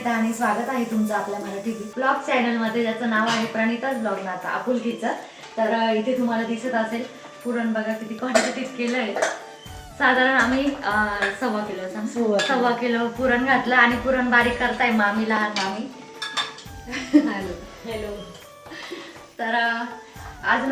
प्रणिता आणि स्वागत आहे तुमचं आपल्या मराठी ब्लॉग चॅनलमध्ये. ज्याचं नाव आहे प्रणिताच ब्लॉग नाता आपुलकीचं. तर इथे तुम्हाला दिसत असेल पुरण बघा किती क्वांटिटीत केलं आहे साधारण आम्ही सव्वा किलो सांग. सव्वा किलो. पुरण घातलं आणि पुरण बारीक करताय मामी लहान मामी. हॅलो. हॅलो. तर आज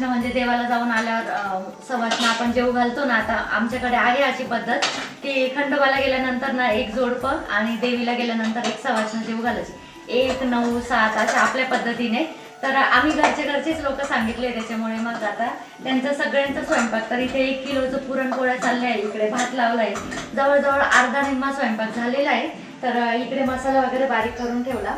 ना म्हणजे देवाला जाऊन आल्यावर अं, आपण जेव घालतो ना आता आमच्याकडे आहे अशी पद्धत की खंडोबाला गेल्यानंतर ना एक जोडपं आणि देवीला गेल्यानंतर एक सवासणं जेव घालायची. एक नऊ सात अशा आपल्या पद्धतीने. तर आम्ही घरचे घरचेच लोक सांगितले त्याच्यामुळे मग आता त्यांचं सगळ्यांचा स्वयंपाक तर इथे एक किलोचं पुरणपोळ्या चालल्या आहे इकडे भात लावलाय जवळजवळ अर्धा निम्मा स्वयंपाक झालेला आहे. तर इकडे मसाला वगैरे बारीक करून ठेवला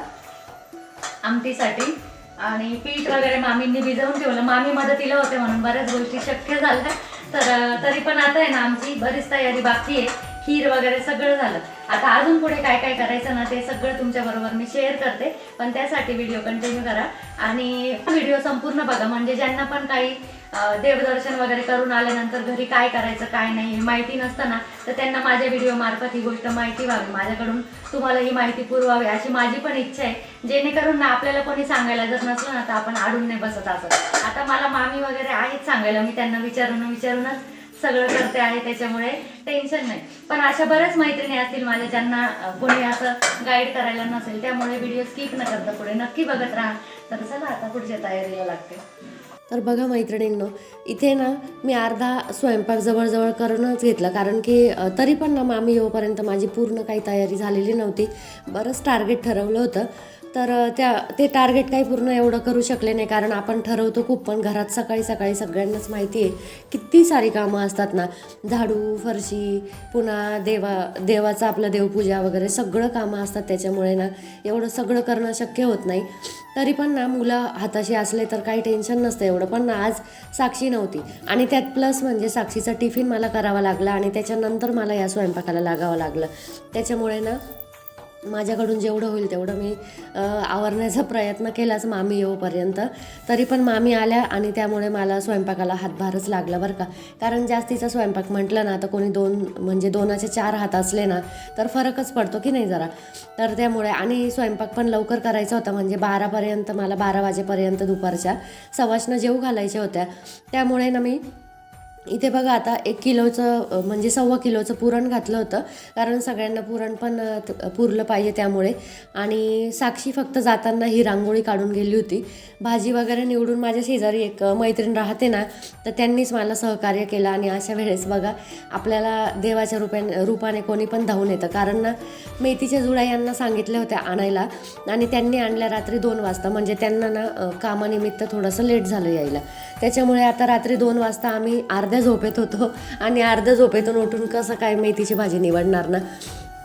आमटीसाठी. आणि पीठ वगैरे मामींनी भिजवून ठेवलं. मामी मदतीला होते म्हणून बऱ्याच गोष्टी शक्य झाल्या. तर तरी पण आता आहे ना आमची बरीच तयारी बाकी आहे. खीर वगैरे सगळं झालं. आता अजून पुढे काय काय करायचं ना ते सगळं तुमच्या बरोबर मी शेअर करते. पण त्यासाठी व्हिडिओ कंटिन्यू करा. आणि व्हिडिओ संपूर्ण बघा. म्हणजे ज्यांना पण काही देवदर्शन वगैरे करून आल्यानंतर घरी काय करायचं काय नाही हे माहिती नसतं ना तर त्यांना माझ्या व्हिडिओ मार्फत ही गोष्ट माहिती व्हावी. माझ्याकडून तुम्हाला ही माहिती पुरवावी अशी माझी पण इच्छा आहे. जेणेकरून ना आपल्याला कोणी सांगायला जर नसलं ना तर आपण आडून नाही बसत असं. आता मला मामी वगैरे आहेत सांगायला मी त्यांना विचारून विचारूनच सगळं करते आहे त्याच्यामुळे टेन्शन नाही. पण अशा बऱ्याच मैत्रिणी असतील माझ्या ज्यांना कोणी असं गाईड करायला नसेल त्यामुळे व्हिडिओ स्किप न करता पुढे नक्की बघत राहा. तर चला आता पुढच्या तयारीला लागते. तर बघा मैत्रिणींनो इथे ना मी अर्धा स्वयंपाक जवळजवळ करूनच घेतला. कारण की तरी पण ना मामी येऊपर्यंत माझी पूर्ण काही तयारी झालेली नव्हती. बरंच टार्गेट ठरवलं होतं. तर त्या ते टार्गेट काही पूर्ण एवढं करू शकले नाही. कारण आपण ठरवतो खूप पण घरात सकाळी सकाळी सगळ्यांनाच माहिती आहे किती सारी कामं असतात ना. झाडू फरशी पुन्हा देवा देवाचं आपलं देवपूजा वगैरे सगळं कामं असतात त्याच्यामुळे ना एवढं सगळं करणं शक्य होत नाही. तरी पण ना मुलं हाताशी असले तर काही टेन्शन नसतं एवढं. पण ना आज साक्षी नव्हती. आणि त्यात प्लस म्हणजे साक्षीचा टिफिन मला करावा लागला आणि त्याच्यानंतर मला या स्वयंपाकाला लागावं लागलं. त्याच्यामुळे ना माझ्याकडून जेवढं होईल तेवढं मी आवरण्याचा प्रयत्न केलाच मामी येऊपर्यंत. तरी पण मामी आल्या आणि त्यामुळे मला स्वयंपाकाला हातभारच लागला बरं का. कारण जास्तीचा स्वयंपाक म्हटलं ना तर कोणी दोन म्हणजे दोनाचे चार हात असले ना तर फरकच पडतो की नाही जरा. तर त्यामुळे आणि स्वयंपाक पण लवकर करायचा होता म्हणजे बारापर्यंत मला बारा वाजेपर्यंत दुपारच्या सवाशनं जेऊ घालायच्या होत्या. त्यामुळे ना मी इथे बघा आता एक किलोचं म्हणजे सव्वा किलोचं पुरण घातलं होतं. कारण सगळ्यांना पुरण पण पुरलं पाहिजे त्यामुळे. आणि साक्षी फक्त जाताना ही रांगोळी काढून गेली होती. भाजी वगैरे निवडून माझ्या शेजारी एक मैत्रीण राहते ना तर त्यांनीच मला सहकार्य केलं. आणि अशा वेळेस बघा आपल्याला देवाच्या रूपाने रूपाने कोणी पण धावून येतं. कारण ना मेथीच्या जुळ्या यांना सांगितल्या होत्या आणायला. आणि त्यांनी आणल्या रात्री दोन वाजता. म्हणजे त्यांना ना कामानिमित्त थोडंसं लेट झालं यायला. त्याच्यामुळे आता रात्री दोन वाजता आम्ही अर्ध्या झोपेत होतो आणि अर्ध्या झोपेतून उठून कसं काय मेथीची भाजी निवडणार ना?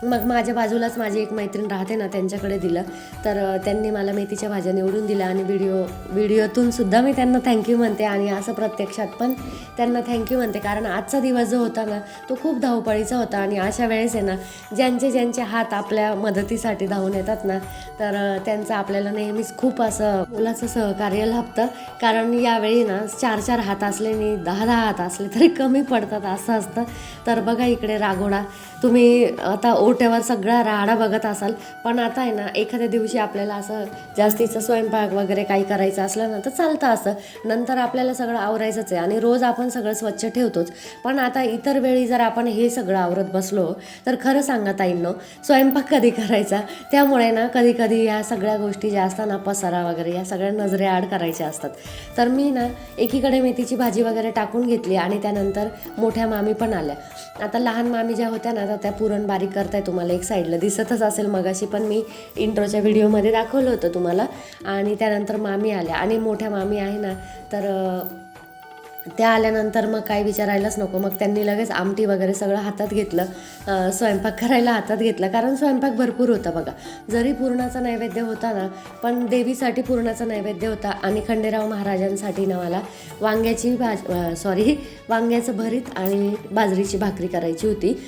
मग माझ्या बाजूलाच माझी एक मैत्रीण राहते ना त्यांच्याकडे दिलं. तर त्यांनी मला मेथीच्या भाज्या निवडून दिल्या आणि व्हिडिओ व्हिडिओतून सुद्धा मी त्यांना थँक्यू म्हणते आणि असं प्रत्यक्षात पण त्यांना थँक्यू म्हणते. कारण आजचा दिवस जो होता ना तो खूप धावपळीचा होता आणि अशा वेळेस आहे ना ज्यांचे ज्यांचे हात आपल्या मदतीसाठी धावून येतात ना तर त्यांचं आपल्याला नेहमीच खूप असं मुलाचं सहकार्य लाभतं. कारण यावेळी ना चार चार हात असले आणि दहा दहा हात असले तरी कमी पडतात असं असतं. तर बघा इकडे रागोडा तुम्ही आता ओट्यावर सगळा राडा बघत असाल पण आता आहे ना एखाद्या दिवशी आपल्याला असं जास्तीचं स्वयंपाक वगैरे काही करायचं असलं ना तर चालतं असं. नंतर आपल्याला सगळं आवरायचंच आहे आणि रोज आपण सगळं स्वच्छ ठेवतोच. पण आता इतर वेळी जर आपण हे सगळं आवरत बसलो तर खरं सांगा ताईंनो स्वयंपाक कधी करायचा? त्यामुळे ना कधी कधी या सगळ्या गोष्टी ज्या असतात ना पसारा वगैरे या सगळ्या नजरे आड करायच्या असतात. तर मी ना एकीकडे मेथीची भाजी वगैरे टाकून घेतली आणि त्यानंतर मोठ्या मामी पण आल्या. आता लहान मामी ज्या होत्या ना तर त्या पुरण बारीक आहे तुम्हाला एक साईडला दिसतच असेल मगाशी पण मी इंट्रोच्या व्हिडिओमध्ये दाखवलं होतं तुम्हाला. आणि त्यानंतर मामी आल्या. आणि मोठ्या मामी आहे ना तर त्या आल्यानंतर मग काय विचारायलाच नको. मग त्यांनी लगेच आमटी वगैरे सगळं हातात घेतलं. स्वयंपाक करायला हातात घेतला. कारण स्वयंपाक भरपूर होता बघा. जरी पूर्णाचा नैवेद्य होता ना पण देवीसाठी पूर्णाचा नैवेद्य होता आणि खंडेराव महाराजांसाठी ना मला वांग्याची भाज सॉरी वांग्याचं भरीत आणि बाजरीची भाकरी करायची होती.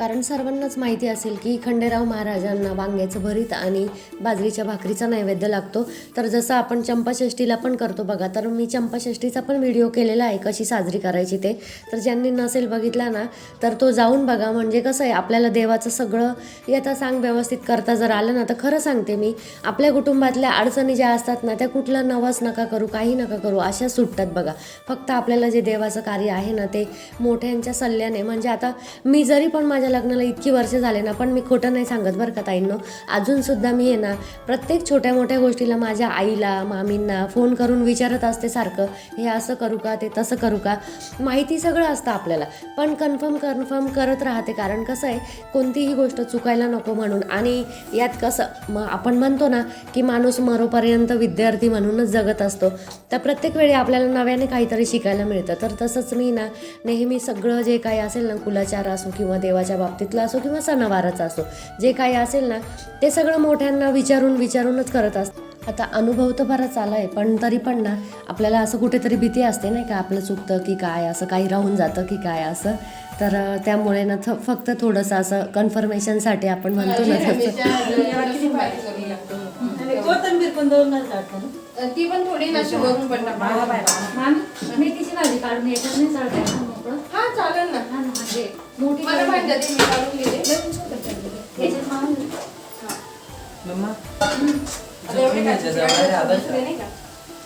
कारण सर्वांनाच माहिती असेल की खंडेराव महाराजांना वांग्याचं भरीत आणि बाजरीच्या भाकरीचा नैवेद्य लागतो. तर जसं आपण चंपाषष्टीला पण करतो बघा तर मी चंपाषष्ठीचा पण व्हिडिओ केलेला आहे कशी साजरी करायची ते. तर ज्यांनी नसेल बघितला ना तर तो जाऊन बघा. म्हणजे कसं आहे आपल्याला देवाचं सगळं येता सांग व्यवस्थित करता जर आलं ना तर खरं सांगते मी आपल्या कुटुंबातल्या अडचणी ज्या असतात ना त्या कुठला नवस नका करू काही नका करू अशा सुटतात बघा. फक्त आपल्याला जे देवाचं कार्य आहे ना ते मोठ्यांच्या सल्ल्याने म्हणजे आता मी जरी पण माझ्या लग्नाला इतकी वर्ष झाले ना पण मी खोटं नाही सांगत बरं का ताईंनो. अजूनसुद्धा मी आहे ना प्रत्येक छोट्या मोठ्या गोष्टीला माझ्या आईला मामींना फोन करून विचारत असते सारखं हे असं करू का ते तसं करू का? माहिती सगळं असतं आपल्याला. पण कन्फर्म कन्फर्म करत राहते कारण कसं आहे कोणतीही गोष्ट चुकायला नको म्हणून. आणि यात कसं मग आपण म्हणतो ना की माणूस मरोपर्यंत विद्यार्थी म्हणूनच जगत असतो. तर प्रत्येक वेळी आपल्याला नव्याने काहीतरी शिकायला मिळतं. तर तसंच मी ना नेहमी सगळं जे काही असेल ना कुलाचार असो किंवा देवाच्या बाबतीतलं असो किंवा सणावाराचं असो जे काही असेल ना ते सगळं मोठ्यांना विचारून विचारूनच करत असतं आता अनुभव तर बराच आला आहे पण तरी पण ना आपल्याला असं कुठेतरी भीती असते नाही का आपलं चुकतं की काय असं काही राहून जातं की काय असं. तर त्यामुळे ना थ- फक्त थोडंसं असं कन्फर्मेशनसाठी आपण म्हणतो ना ती पण थोडी ना वरून पण मेथीची भाजी काढून नाही हा चालेल ना. मोठी मला भाजी. भांड्या दे, मी काढून घेते. मम्मा आता एवढे काय दुसरे नाही का?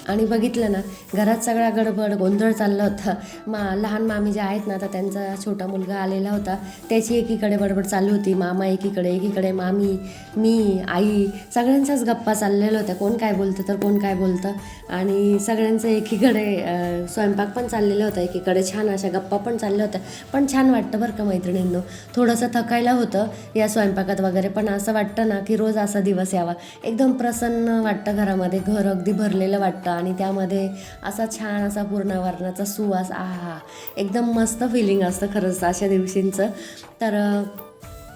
आणि बघितलं ना घरात सगळा गडबड गोंधळ चालला होता. मा लहान मामी जे आहेत ना तर त्यांचा छोटा मुलगा आलेला होता. त्याची एकीकडे बडबड चालू होती. मामा एकीकडे एकीकडे मामी मी आई सगळ्यांच्याच गप्पा चाललेल्या होत्या. कोण काय बोलतं तर कोण काय बोलतं. आणि सगळ्यांचं एकीकडे स्वयंपाक पण चाललेला होता. एकीकडे छान अशा गप्पा पण चालल्या होत्या. पण छान वाटतं बरं का मैत्रिणींनो. थोडंसं थकायला होतं या स्वयंपाकात वगैरे पण असं वाटतं ना की रोज असा दिवस यावा. एकदम प्रसन्न वाटतं घरामध्ये. घर अगदी भरलेलं वाटतं. आणि त्यामध्ये असा छान असा पूर्ण वर्णाचा सुवास आहा एकदम मस्त फिलिंग असतं खरंच अशा दिवशींचं. तर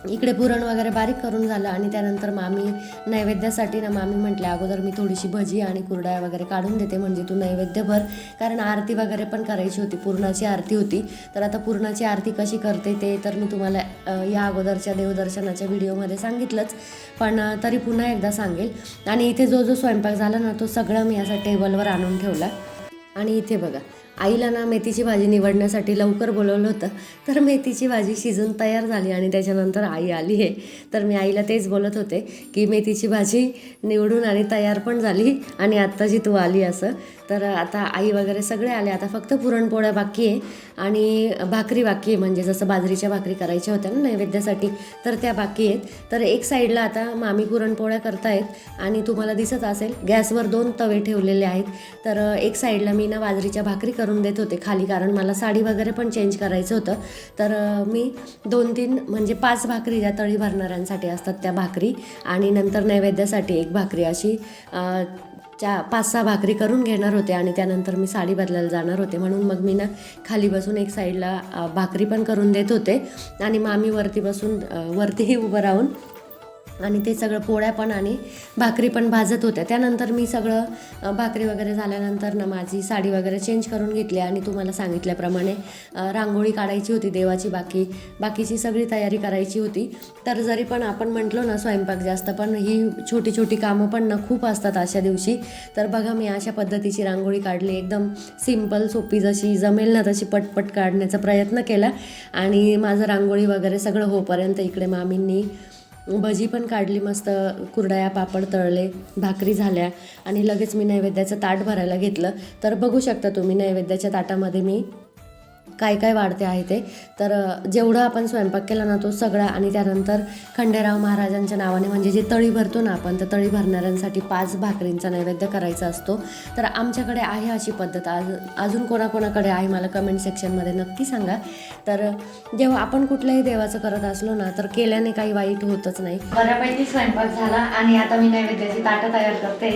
इकडे पुरण वगैरे बारीक करून झालं आणि त्यानंतर मामी नैवेद्यासाठी ना मामी म्हटल्या अगोदर मी थोडीशी भजी आणि कुरड्या वगैरे काढून देते म्हणजे तू नैवेद्य भर कारण आरती वगैरे पण करायची होती पूर्णाची आरती होती. तर आता पूर्णाची आरती कशी करते ते तर मी तुम्हाला या अगोदरच्या देवदर्शनाच्या व्हिडिओमध्ये सांगितलंच. पण तरी पुन्हा एकदा सांगेल. आणि इथे जो जो स्वयंपाक झाला ना तो सगळं मी असा टेबलवर आणून ठेवला. आणि इथे बघा आईला ना मेथीची भाजी निवडण्यासाठी लवकर बोलवलं होतं. तर मेथीची भाजी शिजून तयार झाली आणि त्याच्यानंतर आई आली आहे. तर मी आईला तेच बोलत होते की मेथीची भाजी निवडून आणि तयार पण झाली आणि आत्ताची तू आली असं. तर आता आई वगैरे सगळे आले. आता फक्त पुरणपोळ्या बाकी आहे आणि भाकरी बाकी आहे. म्हणजे जसं बाजरीच्या भाकरी करायच्या होत्या ना नैवेद्यासाठी तर त्या बाकी आहेत. तर एक साईडला आता मामी पुरणपोळ्या करतायत आणि तुम्हाला दिसत असेल गॅसवर दोन तवे ठेवलेले आहेत. तर एक साईडला मी ना बाजरीच्या भाकरी कर करून देत होते खाली कारण मला साडी वगैरे पण चेंज करायचं होतं. तर मी दोन तीन म्हणजे पाच भाकरी ज्या तळी भरणाऱ्यांसाठी असतात त्या भाकरी आणि नंतर नैवेद्यासाठी एक भाकरी अशी अं, चा पाच सहा भाकरी करून घेणार होते आणि त्यानंतर मी साडी बदलायला जाणार होते. म्हणून मग मी ना खाली बसून एक साईडला भाकरी पण करून देत होते आणि मामी वरती बसून वरतीही उभं राहून आणि ते सगळं पोळ्या पण आणि भाकरी पण भाजत होत्या. त्यानंतर मी सगळं भाकरी वगैरे झाल्यानंतर ना माझी साडी वगैरे चेंज करून घेतली आणि तुम्हाला सांगितल्याप्रमाणे रांगोळी काढायची होती देवाची बाकी बाकीची सगळी तयारी करायची होती. तर जरी पण आपण म्हटलो ना स्वयंपाक जास्त पण ही छोटी छोटी कामं पण ना खूप असतात अशा दिवशी. तर बघा मी अशा पद्धतीची रांगोळी काढली. एकदम सिंपल सोपी जशी जमेल ना तशी पटपट काढण्याचा प्रयत्न केला. आणि माझं रांगोळी वगैरे सगळं होपर्यंत इकडे मामींनी भजी पण काढली मस्त कुरडया पापड तळले भाकरी झाल्या आणि लगेच मी नैवेद्याचं ताट भरायला घेतलं. तर बघू शकता तुम्ही नैवेद्याच्या ताटामध्ये मी काय काय वाढते आहे ते. तर जेवढं आपण स्वयंपाक केला ना तो सगळा आणि त्यानंतर खंडेराव महाराजांच्या नावाने म्हणजे जे तळी भरतो ना आपण तर तळी भरणाऱ्यांसाठी पाच भाकरींचा नैवेद्य करायचा असतो. तर आमच्याकडे आहे अशी पद्धत. आज अजून कोणाकोणाकडे आहे मला कमेंट सेक्शनमध्ये नक्की सांगा. तर जेव्हा आपण कुठल्याही देवाचं करत असलो ना तर केल्याने काही वाईट होतच नाही. बऱ्यापैकी स्वयंपाक झाला आणि आता मी नैवेद्याची ताटं तयार करते.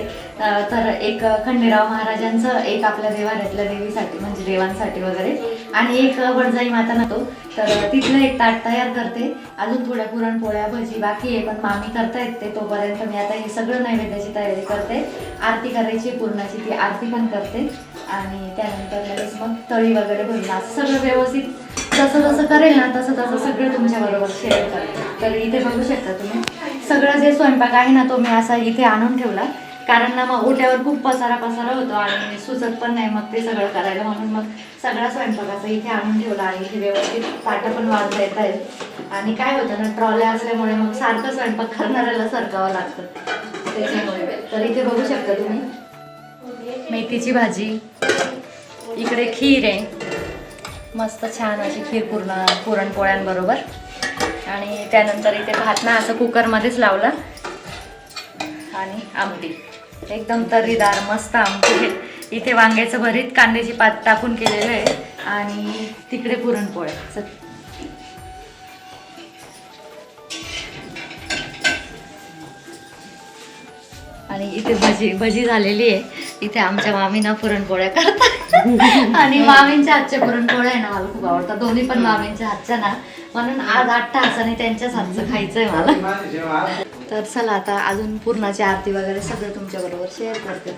तर एक खंडेराव महाराजांचं एक आपल्या देवाऱ्यातल्या देवीसाठी म्हणजे देवांसाठी वगैरे. आणि एक वडजाई माता ना तो तर तिथलं एक ताट तयार करते. अजून थोड्या पुरणपोळ्या भजी बाकी आहे पण मामी करता येते तोपर्यंत. मी आता हे सगळं नैवेद्याची तयारी करते. आरती करायची पूर्णाची ती आरती पण करते. आणि त्यानंतर लगेच मग तळी वगैरे भरणं सगळं व्यवस्थित जसं जसं करेल ना तसं तसं सगळं तुमच्याबरोबर शेअर करते. तर इथे बघू शकता तुम्ही सगळं जे स्वयंपाक आहे ना तो मी असा इथे आणून ठेवला. कारण ना मग ओट्यावर खूप पसारा पसारा होतो आणि सुचत पण नाही. मग ते सगळं करायला म्हणून मग सगळा स्वयंपाकाचा इथे आणून ठेवला आणि इथे व्यवस्थित ताटं पण वाजता येत आहेत. आणि काय होतं ना ट्रॉल्या असल्यामुळे मग सारखं स्वयंपाक करणाऱ्याला सरकावं लागतं. त्याच्यामुळे. तर इथे बघू शकता तुम्ही. मेथीची भाजी. इकडे खीर आहे. मस्त छान अशी खीर पूर्ण पुरणपोळ्यांबरोबर. आणि त्यानंतर इथे भात ना असं कुकरमध्येच लावला. आणि आमटी. एकदम तर्रीदार मस्त आमचे. इथे वांग्याचं भरीत कांद्याची पात टाकून केलेलं आहे. आणि तिकडे पुरणपोळ्या. आणि इथे भजी भजी झालेली आहे. इथे आमच्या मामीना पुरणपोळ्या करतात. आणि मामींच्या हातच्या पुरणपोळ्या आहे ना मला खूप आवडतात. दोन्ही पण मामींच्या हातच्या ना. म्हणून आज आठ तासाने त्यांच्याच हातचं खायचंय मला. तर चला आता अजून पूर्णाची आरती वगैरे सगळं तुमच्याबरोबर शेअर करते.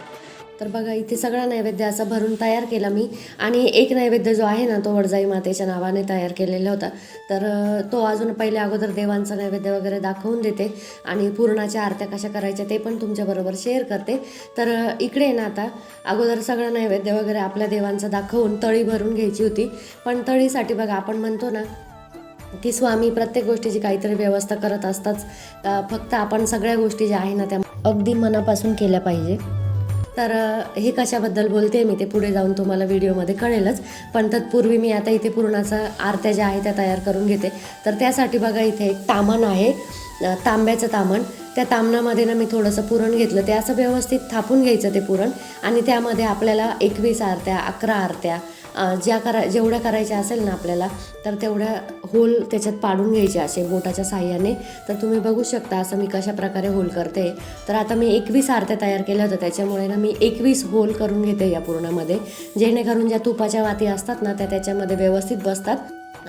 तर बघा इथे सगळा नैवेद्य असा भरून तयार केला मी. आणि एक नैवेद्य जो आहे ना तो वडजाई मातेच्या नावाने तयार केलेला होता. तर तो अजून पहिले अगोदर देवांचा नैवेद्य वगैरे दाखवून देते. आणि पूर्णाच्या आरत्या कशा करायच्या ते पण तुमच्याबरोबर शेअर करते. तर इकडे ना आता अगोदर सगळं नैवेद्य वगैरे आपल्या देवांचं दाखवून तळी भरून घ्यायची होती. पण तळीसाठी बघा आपण म्हणतो ना की स्वामी प्रत्येक गोष्टीची काहीतरी व्यवस्था करत असतात. फक्त आपण सगळ्या गोष्टी ज्या आहे ना त्या अगदी मनापासून केल्या पाहिजे. तर हे कशाबद्दल बोलते मी ते पुढे जाऊन तुम्हाला व्हिडिओमध्ये कळेलच. पण तत्पूर्वी मी आता इथे पुरणाचा आरत्या ज्या आहे त्या तयार करून घेते. तर त्यासाठी बघा इथे एक तामण आहे. तांब्याचं तामण. त्या तामणामध्ये ना मी थोडंसं पुरण घेतलं. ते असं व्यवस्थित थापून घ्यायचं ते पुरण. आणि त्यामध्ये आपल्याला एकवीस आरत्या अकरा आरत्या ज्या करा जेवढ्या करायच्या असेल ना आपल्याला तर तेवढ्या होल त्याच्यात पाडून घ्यायचे असे बोटाच्या साह्याने. तर तुम्ही बघू शकता असं मी कशा प्रकारे होल करते. तर आता मी एकवीस आरत्या तयार केल्या होत्या. त्याच्यामुळे ना मी एकवीस होल करून घेते या पूर्णामध्ये. जेणेकरून ज्या तुपाच्या वाती असतात ना त्या त्याच्यामध्ये व्यवस्थित बसतात.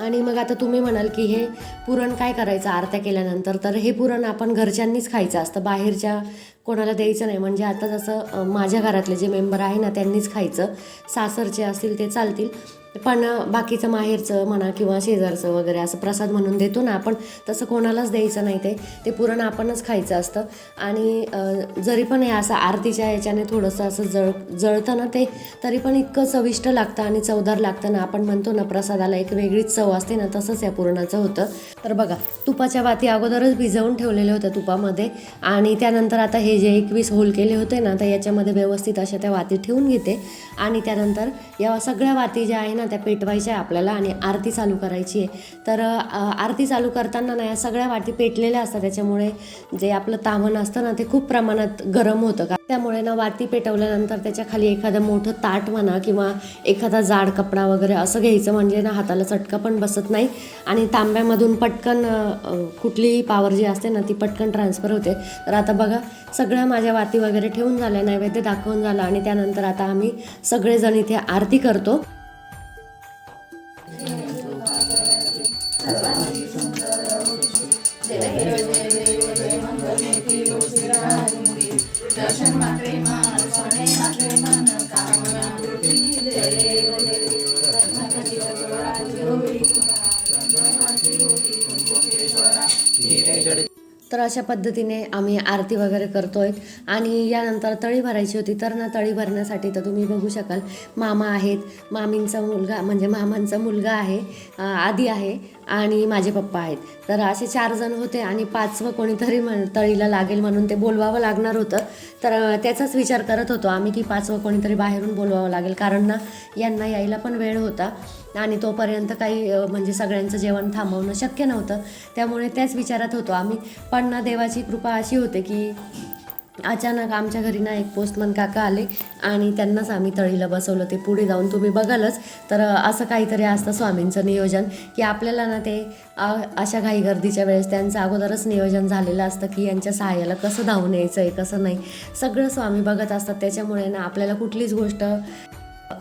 आणि मग आता तुम्ही म्हणाल की हे पुरण काय करायचं आरत्या केल्यानंतर? तर हे पुरण आपण घरच्यांनीच खायचं असतं. बाहेरच्या कोणाला द्यायचं नाही. म्हणजे आता जसं माझ्या घरातले जे मेंबर आहे ना त्यांनीच खायचं. सासरचे असतील ते चालतील. पण बाकीचं माहेरचं म्हणा किंवा शेजारचं वगैरे असं प्रसाद म्हणून देतो ना आपण तसं कोणालाच द्यायचं नाही ते. ते पुरण आपणच खायचं असतं. आणि जरी पण हे असं आरतीच्या याच्याने थोडंसं असं जळ जळतं ना ते तरी पण इतकं चविष्ट लागतं आणि चवदार लागतं ना. आपण म्हणतो ना प्रसादाला एक वेगळीच चव असते ना तसंच या पुरणाचं होतं. तर बघा तुपाच्या वाती अगोदरच भिजवून ठेवलेल्या होत्या तुपामध्ये. आणि त्यानंतर आता हे जे एकवीस होल केले होते ना तर याच्यामध्ये व्यवस्थित अशा त्या वाती ठेवून घेते. आणि त्यानंतर या सगळ्या वाती ज्या आहे ना त्या पेटवायच्या आहे आपल्याला आणि आरती चालू करायची आहे. तर आरती चालू करताना ना या सगळ्या वाती पेटलेल्या असतात. त्याच्यामुळे जे आपलं तामण असतं ना ते खूप प्रमाणात गरम होतं. का त्यामुळे ना वाती पेटवल्यानंतर त्याच्याखाली एखादं मोठं ताट म्हणा किंवा एखादा जाड कपडा वगैरे असं घ्यायचं म्हणजे ना हाताला चटका पण बसत नाही. आणि तांब्यामधून पटकन कुठलीही पावर जी असते ना ती पटकन ट्रान्सफर होते. तर आता बघा सगळ्या माझ्या वाती वगैरे ठेवून झाल्या नैवेद्य दाखवून झालं आणि त्यानंतर आता आम्ही सगळेजण इथे आरती करतो. तर अशा पद्धतीने आम्ही आरती वगैरे करतोय. आणि यानंतर तळी भरायची होती तर ना तळी भरण्यासाठी तर तुम्ही बघू शकाल मामा आहेत. मामींचा मुलगा म्हणजे मामांचा मुलगा आहे आदी आहे. आणि माझे पप्पा आहेत. तर असे चार जण होते आणि पाचवं कोणीतरी म्हण तळीला लागेल म्हणून ते बोलवावं लागणार होतं. तर त्याचाच विचार करत होतो आम्ही की पाचवं कोणीतरी बाहेरून बोलवावं लागेल. कारण ना यांना यायला पण वेळ होता आणि तोपर्यंत काही म्हणजे सगळ्यांचं जेवण थांबवणं शक्य नव्हतं. त्यामुळे त्याच विचारात होतो आम्ही. पण ना देवाची कृपा अशी होते की अचानक आमच्या घरी ना एक पोस्टमन काका आले आणि त्यांनाच आम्ही तळीला बसवलं. ते पुढे जाऊन तुम्ही बघालच. तर असं काहीतरी असतं स्वामींचं नियोजन की आपल्याला ना ते अशा घाई गर्दीच्या वेळेस त्यांचं अगोदरच नियोजन झालेलं असतं की यांच्या सहाय्याला कसं धावून यायचं आहे कसं नाही. सगळं स्वामी बघत असतात. त्याच्यामुळे ना आपल्याला कुठलीच गोष्ट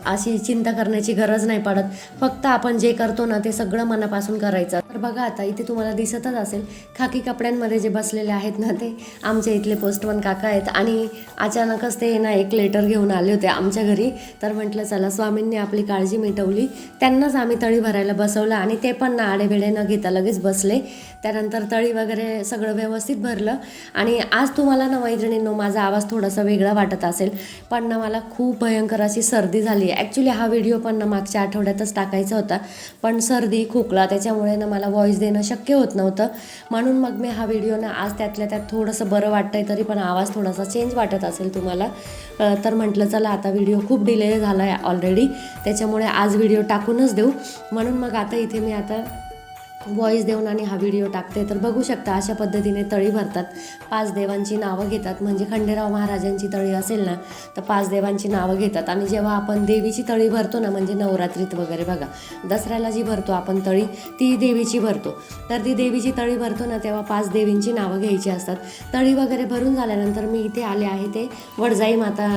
अशी चिंता करण्याची गरज नाही पडत. फक्त आपण जे करतो ना ते सगळं मनापासून करायचं. तर बघा आता इथे तुम्हाला दिसतच असेल खाकी कपड्यांमध्ये जे बसलेले आहेत ना ते आमच्या इथले पोस्टमन काका आहेत. आणि अचानकच ते ना एक लेटर घेऊन आले होते आमच्या घरी. तर म्हटलं चला स्वामींनी आपली काळजी मिटवली. त्यांनाच आम्ही तळी भरायला बसवलं आणि ते पण ना आडेवेडे न घेता लगेच बसले. त्यानंतर तळी वगैरे सगळं व्यवस्थित भरलं. आणि आज तुम्हाला ना मैत्रिणींनो माझा आवाज थोडासा वेगळा वाटत असेल. पण ना मला खूप भयंकर अशी सर्दी झाली आहे ॲक्च्युली हा व्हिडिओ पण ना मागच्या आठवड्यातच टाकायचा होता. पण सर्दी खोकला त्याच्यामुळे ना मला व्हॉईस देणं शक्य होत नव्हतं. म्हणून मग मी हा व्हिडिओ ना आज त्यातल्या त्यात थोडंसं बरं वाटतंय तरी पण आवाज थोडासा चेंज वाटत असेल तुम्हाला. तर म्हटलं चला आता व्हिडिओ खूप डिले झाला आहे ऑलरेडी त्याच्यामुळे आज व्हिडिओ टाकूनच देऊ. म्हणून मग आता इथे मी आता व्हॉईस देऊन आणि हा व्हिडिओ टाकते तर बघू शकता अशा पद्धतीने तळी भरतात. पाच देवांची नावं घेतात म्हणजे खंडेराव महाराजांची तळी असेल ना तर पाच देवांची नावं घेतात. आणि जेव्हा आपण देवीची तळी भरतो ना म्हणजे नवरात्रीत वगैरे बघा दसऱ्याला जी भरतो आपण तळी ती देवीची भरतो. तर ती देवीची तळी भरतो ना तेव्हा पाच देवींची नावं घ्यायची असतात. तळी वगैरे भरून झाल्यानंतर मी इथे आले आहे ते वडजाई माता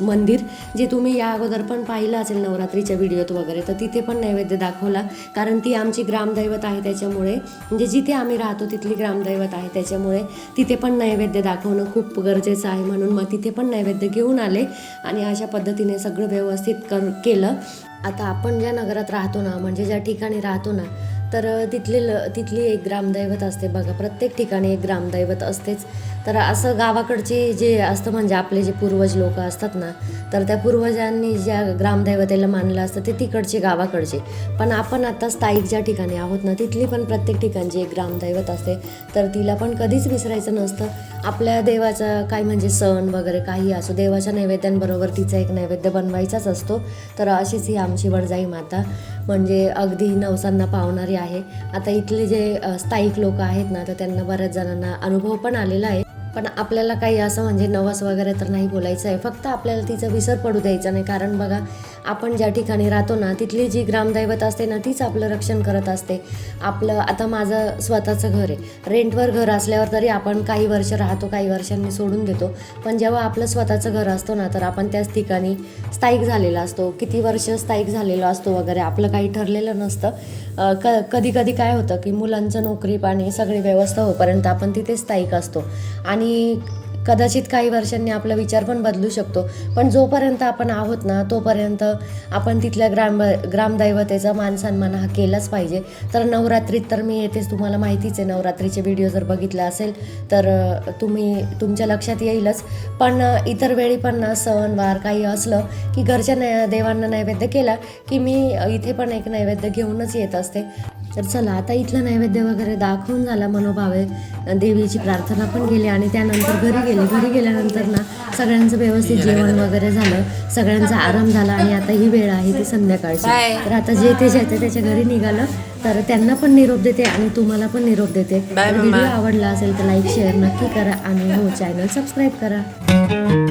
मंदिर जे तुम्ही या अगोदर पण पाहिलं असेल नवरात्रीच्या व्हिडिओत वगैरे तर तिथे पण नैवेद्य दाखवला कारण ती आमची ग्रामदैवत आहे त्याच्यामुळे. म्हणजे जिथे आम्ही राहतो तिथली ग्रामदैवत आहे त्याच्यामुळे. तिथे पण नैवेद्य दाखवणं खूप गरजेचं आहे म्हणून मग तिथे पण नैवेद्य घेऊन आले. आणि अशा पद्धतीने सगळं व्यवस्थित कर केलं. आता आपण ज्या नगरात राहतो ना म्हणजे ज्या ठिकाणी राहतो ना तर तिथले ल तिथली एक ग्रामदैवत असते बघा. प्रत्येक ठिकाणी एक ग्रामदैवत असतेच. तर असं गावाकडचे जे असतं म्हणजे आपले जे पूर्वज लोक असतात ना तर त्या पूर्वजांनी ज्या ग्रामदैवतेला मानलं असतं ते तिकडचे गावाकडचे. पण आपण आता स्थायिक ज्या ठिकाणी आहोत ना तिथली पण प्रत्येक ठिकाणची एक ग्रामदैवत असते. तर तिला पण कधीच विसरायचं नसतं. आपल्या देवाचा काय म्हणजे सण वगैरे काही असो देवाच्या नैवेद्यांबरोबर तिचा एक नैवेद्य बनवायचाच असतो. तर अशीच ही आमची वडजाई माता. म्हणजे अगदी नवसांना पावणारी आहे. आता इथले जे स्थायिक लोक आहेत ना तर त्यांना बऱ्याच जणांना अनुभव पण आलेला आहे. पण आपल्याला काही असं म्हणजे नवस वगैरे तर नाही बोलायचं आहे. फक्त आपल्याला तिचा विसर पडू द्यायचा नाही. कारण बघा आपण ज्या ठिकाणी राहतो ना तिथली जी ग्रामदैवत असते ना तीच आपलं रक्षण करत असते. आपलं आता माझं स्वतःचं घर आहे. रेंटवर घर असल्यावर तरी आपण काही वर्ष राहतो काही वर्षांनी सोडून देतो. पण जेव्हा आपलं स्वतःचं घर असतो ना तर आपण त्याच ठिकाणी स्थायिक झालेला असतो. किती वर्ष स्थायिक झालेलो असतो वगैरे आपलं काही ठरलेलं नसतं. क कधी कधी काय होतं की मुलांचं नोकरी पाणी सगळी व्यवस्था होईपर्यंत आपण तिथे स्थायिक असतो. आणि कदाचित काही वर्षांनी आपला विचार पण बदलू शकतो. पण जोपर्यंत आपण आहोत ना तोपर्यंत आपण तिथल्या ग्राम ग्रामदैवतेचा मान सन्मान हा केलाच पाहिजे. तर नवरात्रीत तर मी येतेच तुम्हाला माहितीच आहे नवरात्रीचे व्हिडिओ जर बघितला असेल तर तुम्ही तुमच्या लक्षात येईलच. पण इतर वेळी पण ना सण वार काही असलं की घरच्या नै देवांना नैवेद्य केला की मी इथे पण एक नैवेद्य घेऊनच येत असते. तर चला आता इथलं नैवेद्य वगैरे दाखवून झाला मनोभावे. देवीची प्रार्थना पण केली आणि त्यानंतर घरी गेले. घरी गेल्यानंतर ना सगळ्यांचं व्यवस्थित जेवण वगैरे झालं. सगळ्यांचा आराम झाला आणि आता ही वेळ आहे ती संध्याकाळची. तर आता जे ते ज्याच्या त्याच्या घरी निघालं तर त्यांना पण निरोप देते आणि तुम्हाला पण निरोप देते. व्हिडिओ. आवडला असेल तर लाईक शेअर नक्की करा आणि हो चॅनल सबस्क्राईब करा.